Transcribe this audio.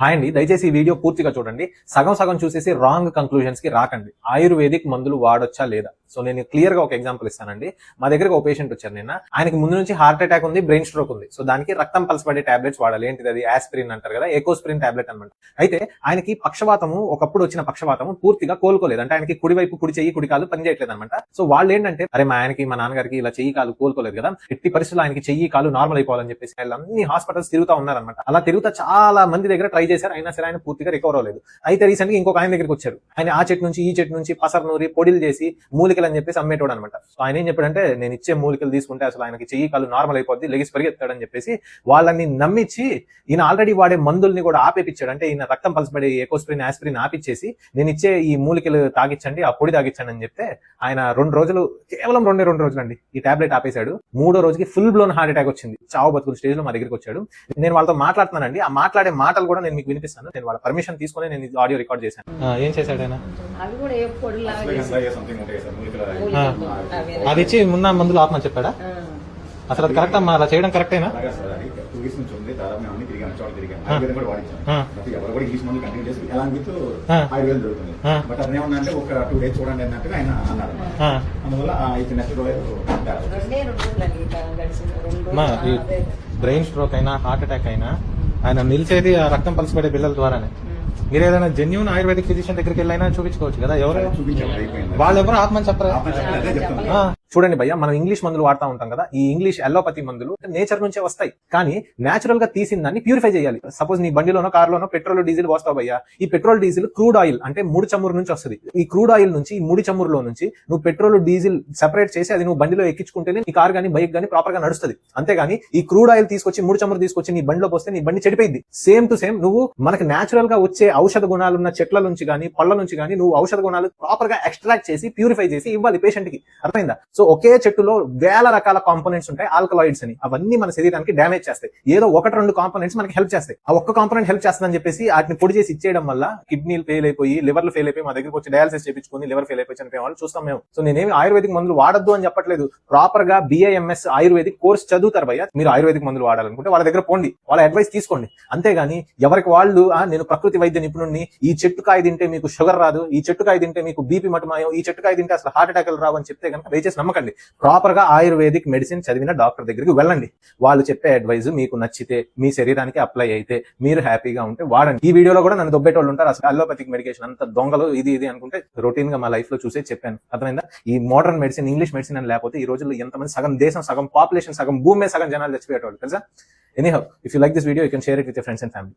Hi అండి దయచేసి ఈ వీడియో పూర్తిగా చూడండి. సగం సగం చూసేసి రాంగ్ కంక్లూజన్స్కి రాకండి. ఆయుర్వేదిక్ మందులు వాడొచ్చా లేదా? సో నేను క్లియర్గా ఒక ఎగ్జాంపుల్ ఇస్తానండి. మా దగ్గరకు ఒక పేషెంట్ వచ్చారు నిన్న. ఆయనకి ముందు నుంచి హార్ట్ అటాక్ ఉంది బ్రెయిన్ స్ట్రోక్ ఉంది. సో దానికి రక్తం పలసపడే టాబ్లెట్స్ వాడాలి. ఏంటిది అది? ఆస్పిరిన్ అంటారు కదా ఎకోస్పిరిన్ టాబ్లెట్ అనమాట అయితే ఆయనకి పక్షవాతము ఒకప్పుడు వచ్చిన పక్షవాతము పూర్తిగా కోలుకోలేదు. అంటే ఆయనకి కుడి వైపు కుడి చెయ్యి కుడి కాలు పనిచేయట్లేదు అనమాట సో వాళ్ళు ఏంటంటే అరే మా ఆయనకి మా నాన్నగారికి ఇలా చెయ్యి కాలు కోలుకోలేదు కదా. ఎట్టి పరిస్థితుల్లో ఆయనకి చెయ్యి కాలు నార్మల్ అయిపోవాలని చెప్పేసి వాళ్ళు అన్ని హాస్పిటల్స్ తిరుగుతా ఉన్నారనమాట అలా తిరుగుతా చాలా మంది దగ్గర ట్రై చేశారు. అయినా సరే ఆయన పూర్తిగా రికవర్ అవ్వలేదు. అయితే రీసెంట్గా ఇంకొక ఆయన దగ్గరికి వచ్చారు. ఆయన ఆ చెట్టు నుంచి ఈ చెట్టు నుంచి పసర నూరి పొడిలు చేసి మూలికలు అని చెప్పేసి అమ్మేటోడు అనమాట. ఆయన ఏం చెప్పాడంటే నేను ఇచ్చే మూలికలు తీసుకుంటే అసలు ఆయనకి చెయ్యి కాళ్ళు నార్మల్ అయిపోద్ది లెగిసి పరిగెత్తాడని చెప్పేసి వాళ్ళని నమ్మించి ఈయన ఆల్రెడీ వాడే మందుల్ని కూడా ఆపేపించాడు అంటే ఈయన రక్తం పలసపడే ఎకోస్ప్రిన్ ఆస్ప్రిన్ ఆపిచ్చేసి నేను ఇచ్చే ఈ మూలికలు తాగిచ్చండి ఆ పొడి తాగించండి అని చెప్తే ఆయన రెండు రోజులు కేవలం రెండే రెండు రోజులు అండి ఈ టాబ్లెట్ ఆపేశాడు. మూడో రోజుకి ఫుల్ బ్లోన్ హార్ట్ అటాక్ వచ్చింది. చావు బతుకుల స్టేజ్లో మా దగ్గరికి వచ్చాడు. నేను వాళ్ళతో మాట్లాడుతున్నానండి. ఆ మాట్లాడే మాటలు కూడా నేను మీకు వినిపిస్తాను. నేను వాళ్ళ పర్మిషన్ తీసుకుని నేను ఆడియో రికార్డ్ చేశాను. ఏం చేశాడు ఆయన? అది ఇచ్చి మున్న మందులు ఆపమని చెప్పాడా. అసలు అది కరెక్ట్ అమ్మా అలా చేయడం కరెక్టేనా. బ్రెయిన్ స్ట్రోక్ అయినా హార్ట్ అటాక్ అయినా ఆయన నిలిచేది ఆ రక్తం పలసపడే బిళ్ళల ద్వారానే. మీరు ఏదైనా జెన్యున్ ఆయుర్వేదిక్ ఫిజిషియన్ దగ్గరికి వెళ్ళైనా చూపించుకోవచ్చు కదా ఎవరు? చూపించాం అయిపోయింది. వాళ్ళు ఎవరు ఆత్మని చెప్పరా చూడండి భయ్య మనం ఇంగ్లీష్ మందులు వాడుతూ ఉంటాం కదా ఈ ఇంగ్లీష్ ఎల్లోపతి మందులు నేచర్ నుంచే వస్తాయి. కానీ నేచురల్గా తీసిన దాన్ని ప్యూరిఫై చేయాలి. సపోజ్ నీ బండిలోనో కార్లోనో పెట్రోల్ డీజిల్ పోస్తావు భయ్య ఈ పెట్రోల్ డీజిల్ క్రూడ్ ఆయిల్ అంటే ముడి చమురు నుంచి వస్తుంది. ఈ క్రూడ్ ఆయిల్ నుంచి ఈ ముడి చమురులో నుంచి నువ్వు పెట్రోల్ డీజిల్ సెపరేట్ చేసి అది నువ్వు బండిలో ఎక్కించుకుంటేనే నీ కార్ గానీ బైక్ గానీ ప్రాపర్గా నడుస్తుంది. అంతేగాని ఈ క్రూడ్ ఆయిల్ తీసుకొచ్చి ముడి చమురు తీసుకొచ్చి నీ బండిలో పోస్తే నీ బండి చెడిపోయింది సేమ్ టు సేమ్ నువ్వు మనకు నేచురల్గా వచ్చే ఔషధ గుణాలు ఉన్న చెట్ల నుంచి గానీ పళ్ళ నుంచి గానీ నువ్వు ఔషధ గుణాలు ప్రాపర్గా ఎక్స్ట్రాక్ట్ చేసి ప్యూరిఫై చేసి ఇవ్వాలి పేషెంట్కి. అర్థమైందా? సో ఒకే చెట్టులో వేల రకాల కాంపోనెంట్స్ ఉంటాయి ఆల్కలాయిడ్స్ అని. అవన్నీ మన శరీరానికి డ్యామేజ్ చేస్తాయి. ఏదో ఒకటి రెండు కాంపోనెంట్స్ మనకి హెల్ప్ చేస్తాయి. ఆ ఒక్క కాంపోనెంట్ హెల్ప్ చేస్తుందని చెప్పేసి వాటిని పొడి చేసి ఇచ్చేయడం వల్ల కిడ్నీలు ఫెయిల్ అయిపోయి లివర్లు ఫెయిల్ అయిపోయి మా దగ్గరకు వచ్చి డయాలసిస్ చేయించుకుని లివర్ ఫెయిల్ అయిపోయి చనిపోయే వాళ్ళు చూస్తాం మేము. సో నేనేమి ఆయుర్వేదిక్ మందులు వాడద్దు అని చెప్పట్లేదు. ప్రాపర్గా బిఐఎంఎస్ ఆయుర్వేదిక్ కోర్స్ చదువుతారు భయ్య. మీరు ఆయుర్వేదిక్ మందులు వాడాలనుకుంటే వాళ్ళ దగ్గర పోండి. వాళ్ళ అడ్వైస్ తీసుకోండి. అంతేగాని ఎవరికి వాళ్ళు నేను ప్రకృతి వైద్య నిపుణుడిని ఈ చెట్టు కాయ తింటే మీకు షుగర్ రాదు. ఈ చెట్టు కాయ తింటే మీకు బీపీ మటమాయం. ఈ చెట్టు కాయ తింటే అసలు హార్ట్ అటాక్లు రావు అని చెప్తే కనుక దయచేసి నమ్మకండి. ప్రాపర్గా ఆయుర్వేదిక్ మెడిసిన్ చదివిన డాక్టర్ దగ్గరికి వెళ్ళండి. వాళ్ళు చెప్పే అడ్వైజ్ మీకు నచ్చితే మీ శరీరానికి అప్లై అయితే మీరు హ్యాపీగా ఉంటే వాడండి. ఈ వీడియోలో కూడా నన్ను దొబ్బేటోళ్ళు ఉంటారు. అసలు అలోపతిక్ మెడికేషన్ అంత దొంగలు ఇది ఇది అనుకుంటే రొటీన్గా మా లైఫ్లో చూసే చెప్పాను. అర్థమైందా? ఈ మోడర్న్ మెడిసిన్ ఇంగ్లీష్ మెడిసిన్ అని లేకపోతే ఈ రోజుల్లో ఎంతమంది సగం దేశం సగం పాపులేషన్ సగం భూమే సగం జనాలు చచ్చిపోయేటోళ్ళు తెలుసా? Anyhow if you like this video you can share it with friends and family